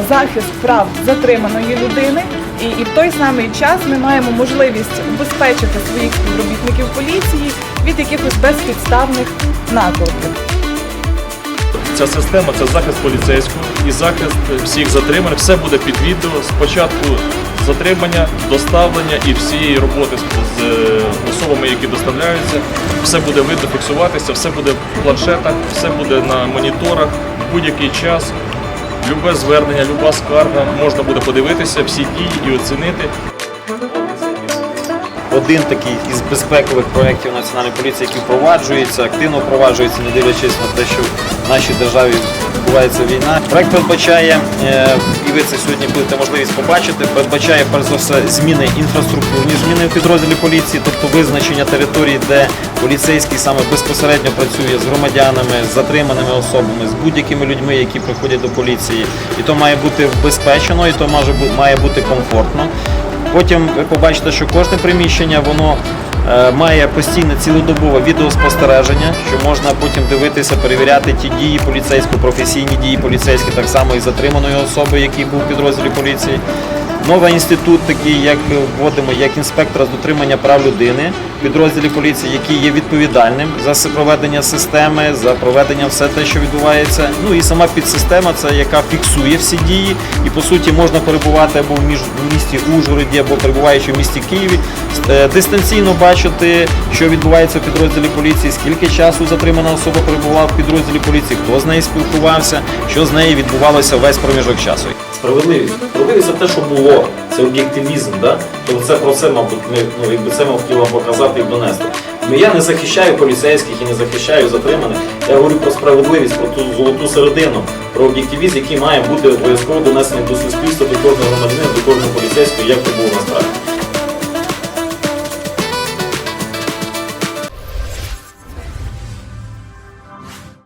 захист прав затриманої людини. І, і в той самий час ми маємо можливість убезпечити своїх співробітників поліції від якихось безпідставних накликів. Ця система це захист поліцейського і захист всіх затриманих. Все буде під відео. Спочатку затримання, доставлення і всієї роботи з, з е, особами, які доставляються. Все буде видно, фіксуватися, все буде в планшетах, все буде на моніторах в будь-який час. Любе звернення, люба скарга можна буде подивитися, всі дії і оцінити. один такий із безпекових проєктів національної поліції, який впроваджується, активно впроваджується, не дивлячись на те, що в нашій державі відбувається війна. Проект передбачає, е, і ви це сьогодні будете можливість побачити, передбачає перш за все зміни інфраструктурні зміни в підрозділі поліції, тобто визначення територій, де поліцейський саме безпосередньо працює з громадянами, з затриманими особами, з будь-якими людьми, які приходять до поліції. І то має бути вбезпечено, і то має бути комфортно. Потім ви побачите, що кожне приміщення воно має постійне цілодобове відеоспостереження, що можна потім дивитися, перевіряти ті дії поліцейські, професійні дії поліцейські, так само і затриманої особи, який був у підрозділі поліції. Новий інститут, такий, як вводимо, як інспектора з дотримання прав людини підрозділі поліції, який є відповідальним за проведення системи, за проведення все те, що відбувається. Ну і сама підсистема, це яка фіксує всі дії, і по суті можна перебувати або в місті Ужгороді, або перебуваючи в місті Києві, е, дистанційно бачити, що відбувається в підрозділі поліції, скільки часу затримана особа перебувала в підрозділі поліції, хто з нею спілкувався, що з нею відбувалося весь проміжок часу. Справедливість. Справедливість це те, що було. Це об'єктивізм, да? Тобто це про це, мабуть, ми, ну, якби це ми хотіли показати і донести. Ну, я не захищаю поліцейських і не захищаю затриманих. Я говорю про справедливість, про ту золоту середину, про об'єктивізм, який має бути обов'язково донесений до суспільства, до кожного громадянина, до кожного поліцейського, як це було насправді.